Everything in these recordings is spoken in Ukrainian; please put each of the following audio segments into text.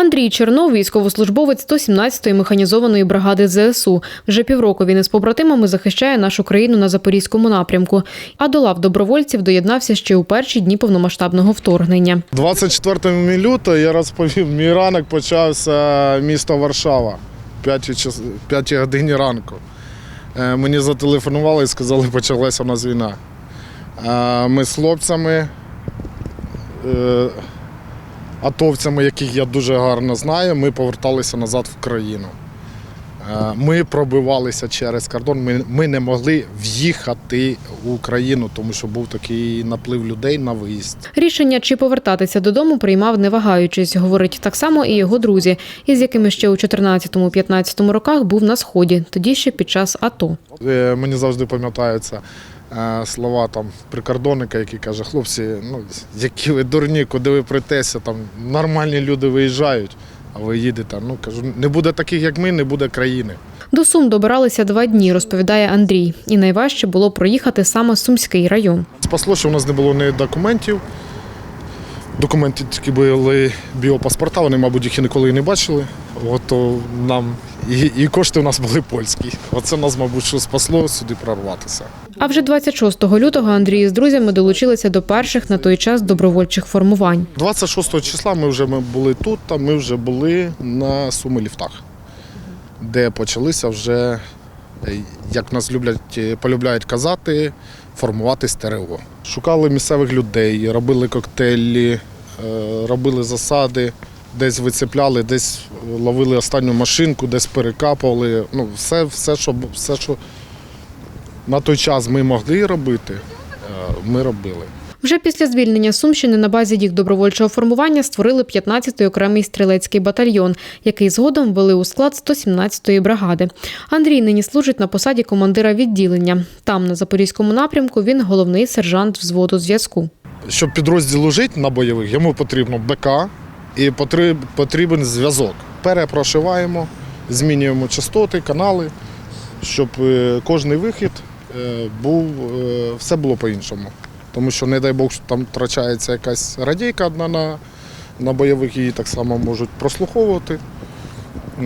Андрій Чернов, військовослужбовець 117-ї механізованої бригади ЗСУ. Вже півроку він із побратимами захищає нашу країну на запорізькому напрямку. А до лав добровольців доєднався ще у перші дні повномасштабного вторгнення. 24 лютого я розповів, мій ранок почався місто Варшава, 5, 5 годині ранку. Е, Мені зателефонували і сказали, що почалася у нас війна. Е, Ми з хлопцями, е, атовцями, яких я дуже гарно знаю, ми поверталися назад в країну. Е, Ми пробивалися через кордон, ми, ми не могли в'їхати в Україну, тому що був такий наплив людей на виїзд. Рішення, чи повертатися додому, приймав не вагаючись, говорить так само і його друзі, із якими ще у 14-15 роках був на сході, тоді ще під час АТО. Е, Мені завжди пам'ятаються е, слова там прикордонника, який каже, хлопці, ну які ви дурні, куди ви притеся, там нормальні люди виїжджають, а ви їдете. Ну кажу, не буде таких, як ми, не буде країни. До Сум добиралися два дні, розповідає Андрій. І найважче було проїхати саме Сумський район. Спасло, що в нас не було ні документів. Документи тільки були біопаспорта, вони, мабуть, їх і ніколи не бачили. От то нам і, і кошти у нас були польські. Оце нас, мабуть, що спасло сюди прорватися. А вже 26 лютого Андрій з друзями долучилися до перших на той час добровольчих формувань. 26 числа ми вже були тут, та ми вже були на суми ліфтах, де почалися вже, е, як нас люблять, е, полюбляють казати, формуватись ТРО. Шукали місцевих людей, робили коктейлі, е, робили засади, десь вицепляли, десь ловили останню машинку, десь перекапували. Ну, все, все, що, все, що на той час ми могли робити, е, ми робили. Вже після звільнення Сумщини на базі їх добровольчого формування створили 15-й окремий стрілецький батальйон, який згодом ввели у склад 117-ї бригади. Андрій нині служить на посаді командира відділення. Там, на запорізькому напрямку, він головний сержант взводу зв'язку. Щоб підрозділу жити на бойових, йому потрібно БК і потрібен зв'язок. Перепрошиваємо, змінюємо частоти, канали, щоб е, кожний вихід був, е, все було по-іншому. Тому що, не дай Бог, що там втрачається якась радійка одна на, на бойових, її так само можуть прослуховувати,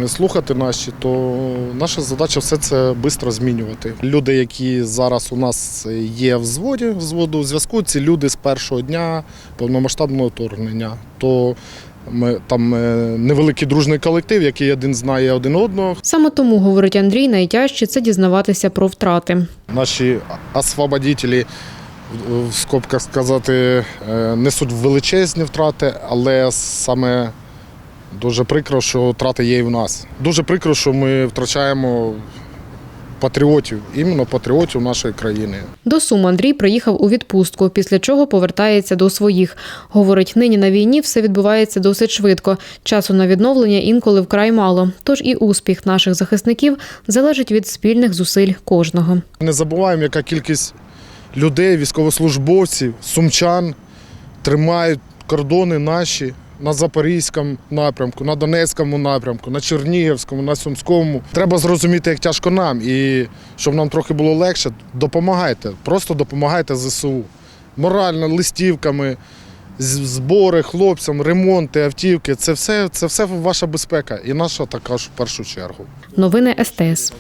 слухати наші, то наша задача все це швидко змінювати. Люди, які зараз у нас є в взводі, взводу зв'язку, ці люди з першого дня повномасштабного вторгнення. То ми там е, невеликий дружний колектив, який один знає один одного. Саме тому, говорить Андрій, найтяжче це дізнаватися про втрати. Наші освободителі, в- в скобках сказати, е, несуть величезні втрати, але саме дуже прикро, що втрати є і в нас. Дуже прикро, що ми втрачаємо патріотів, іменно патріотів нашої країни. До Сум Андрій приїхав у відпустку, після чого повертається до своїх. Говорить, нині на війні все відбувається досить швидко. Часу на відновлення інколи вкрай мало. Тож і успіх наших захисників залежить від спільних зусиль кожного. Не забуваємо, яка кількість людей, військовослужбовців, сумчан тримають кордони наші на Запорізькому напрямку, на Донецькому напрямку, на Чернігівському, на Сумському. Треба зрозуміти, як тяжко нам, і щоб нам трохи було легше, допомагайте. Просто допомагайте ЗСУ. Морально, листівками, збори хлопцям, ремонти, автівки це все, це все ваша безпека і наша така ж в першу чергу. Новини СТС.